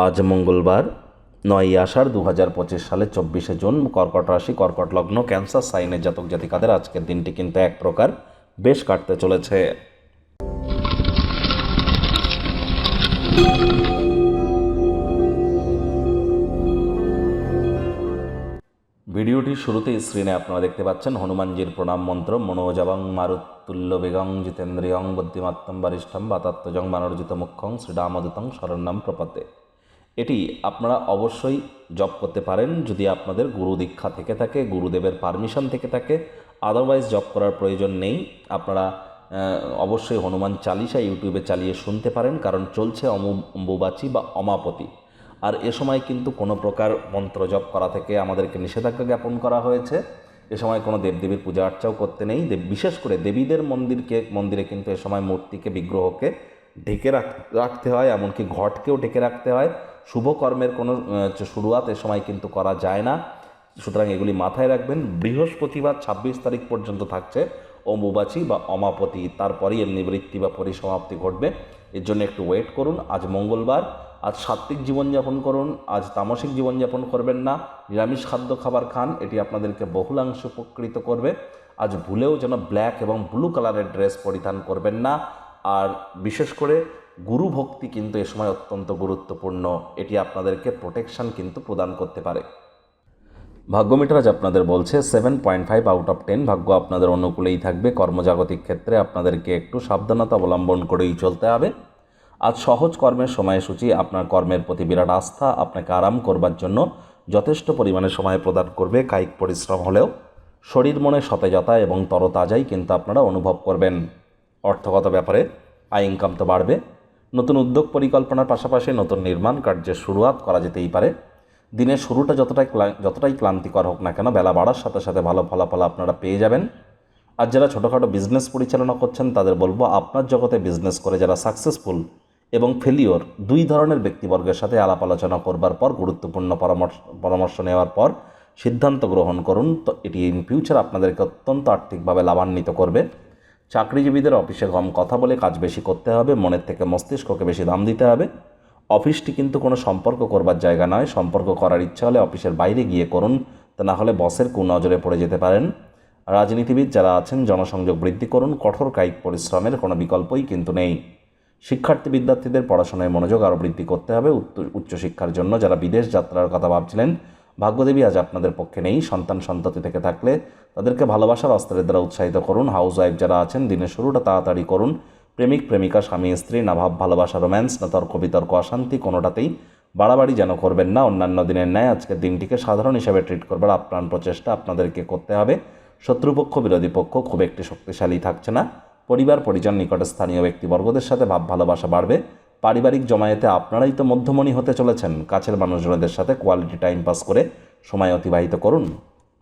আজ মঙ্গলবার, নয়ই আষাঢ় দু হাজার পঁচিশ সালের চব্বিশে জুন, কর্কট রাশি, কর্কট লগ্ন, ক্যান্সার, সাইনের জাতক জাতিকাদের আজকের দিনটি কিন্তু এক প্রকার বেশ কাটতে চলেছে। ভিডিওটির শুরুতেই স্ক্রিনে আপনারা দেখতে পাচ্ছেন হনুমানজির প্রণাম মন্ত্র মনোজবং মারুতুল্য বেগং জিতেন্দ্রিয়ং বুদ্ধিমাত্তম বরিষ্ঠম বাতাত্মজং মানর্জিত মুখ্যং শ্রীরামদূতং শরণ্যম প্রপতে। এটি আপনারা অবশ্যই জপ করতে পারেন যদি আপনাদের গুরু দীক্ষা থেকে থাকে, গুরুদেবের পারমিশন থেকে থাকে। আদারওয়াইজ জপ করার প্রয়োজন নেই। আপনারা অবশ্যই হনুমান চালিসা ইউটিউবে চালিয়ে শুনতে পারেন, কারণ চলছে অমু- অম্বুবাচী বা অমাপতি। আর এ সময় কিন্তু কোনো প্রকার মন্ত্র জপ করা থেকে আমাদেরকে নিষেধাজ্ঞা জ্ঞাপন করা হয়েছে। এ সময় কোনো দেবদেবীর পূজা অর্চাও করতে নেই। বিশেষ করে দেবীদের মন্দিরকে, মন্দিরে কিন্তু এ সময় মূর্তিকে, বিগ্রহকে ঢেকে রাখ- রাখতে হয়, এমনকি ঘটকেও ঢেকে রাখতে হয়। শুভ কর্মের কোনো শুরুয়াত এ সময় কিন্তু করা যায় না। সুতরাং এগুলি মাথায় রাখবেন। বৃহস্পতিবার ছাব্বিশ তারিখ পর্যন্ত থাকছে অম্বুবাচী বা অমাপতি। তারপরেই এর নিবৃত্তি বা পরিসমাপ্তি ঘটবে। এর জন্য একটু ওয়েট করুন। আজ মঙ্গলবার। আজ সাত্ত্বিক জীবনযাপন করুন। আজ তামসিক জীবনযাপন করবেন না। নিরামিষ খাদ্য খাবার খান। এটি আপনাদেরকে বহুলাংশ উপকৃত করবে। আজ ভুলেও যেন ব্ল্যাক এবং ব্লু কালারের ড্রেস পরিধান করবেন না। আর বিশেষ করে গুরু ভক্তি কিন্তু এ সময় অত্যন্ত গুরুত্বপূর্ণ। এটি আপনাদেরকে প্রোটেকশন কিন্তু প্রদান করতে পারে। ভাগ্য মিটার আজ আপনাদের বলছে seven point five out of ten ভাগ্য আপনাদের অনুকূলেই থাকবে। কর্মজাগতিক ক্ষেত্রে আপনাদেরকে একটু সাবধানতা অবলম্বন করেই চলতে হবে। আজ সহজ কর্মের সময়সূচি, আপনার কর্মের প্রতি বিরাট আস্থা, আপনাকে আরাম করবার জন্য যথেষ্ট পরিমাণে সময় প্রদান করবে কায়িক পরিশ্রম হলেও। শরীর মনে সতেজতা এবং তরতাজাই কিন্তু আপনারা অনুভব করবেন। অর্থগত ব্যাপারে আয় ইনকাম তো বাড়বে। নতুন উদ্যোগ পরিকল্পনার পাশাপাশি নতুন নির্মাণ কার্যের শুরুয়াত করা যেতেই পারে। দিনের শুরুটা যতটাই যতটাই ক্লান্তিকর হোক না কেন, বেলা বাড়ার সাথে সাথে ভালো ফলাফল আপনারা পেয়ে যাবেন। আর যারা ছোটোখাটো বিজনেস পরিচালনা করছেন, তাদের বলব, আপনার জগতে বিজনেস করে যারা সাকসেসফুল এবং ফেলিওর দুই ধরনের ব্যক্তিবর্গের সাথে আলাপ আলোচনা করবার পর, গুরুত্বপূর্ণ পরামর্শ পরামর্শ নেওয়ার পর সিদ্ধান্ত গ্রহণ করুন। তো এটি ইন ফিউচার আপনাদেরকে অত্যন্ত আর্থিকভাবে লাভান্বিত করবে। চাকরিজীবীদের অফিসে কম কথা বলে কাজ বেশি করতে হবে, মনের থেকে মস্তিষ্ককে বেশি দাম দিতে হবে। অফিসটি কিন্তু কোনো সম্পর্ক করবার জায়গা নয়। সম্পর্ক করার ইচ্ছা হলে অফিসের বাইরে গিয়ে করুন, তা না হলে বসের কুনজরে পড়ে যেতে পারেন। রাজনীতিবিদ যারা আছেন, জনসংযোগ বৃদ্ধি করুন, কঠোর কায়িক পরিশ্রমের কোনো বিকল্পই কিন্তু নেই। শিক্ষার্থী বিদ্যার্থীদের পড়াশোনায় মনোযোগ আরও বৃদ্ধি করতে হবে। উচ্চশিক্ষার জন্য যারা বিদেশ যাত্রার কথা ভাবছিলেন ভাগ্যদেবী আজ আপনাদের পক্ষে নেই। সন্তান সন্ততি থেকে থাকলে তাদেরকে ভালোবাসার অস্ত্রের দ্বারা উৎসাহিত করুন। হাউস ওয়াইফ যারা আছেন, দিনের শুরুটা তাড়াতাড়ি করুন। প্রেমিক, প্রেমিকা, স্বামী, স্ত্রী না ভাব ভালোবাসা, রোম্যান্স না তর্ক বিতর্ক, অশান্তি কোনোটাতেই বাড়াবাড়ি যেন করবেন না। অন্যান্য দিনের ন্যায় আজকের দিনটিকে সাধারণ হিসাবে ট্রিট করবার আপ্রাণ প্রচেষ্টা আপনাদেরকে করতে হবে। শত্রুপক্ষ, বিরোধী পক্ষ খুব একটি শক্তিশালী থাকছে না। পরিবার, পরিজন নিকটে স্থানীয় ব্যক্তিবর্গদের সাথে ভাব, ভালোবাসা বাড়বে। পারিবারিক জমায়েতে আপনারাই তো মধ্যমণি হতে চলেছেন। কাছের মানুষজনদের সাথে কোয়ালিটি টাইম পাস করে সময় অতিবাহিত করুন।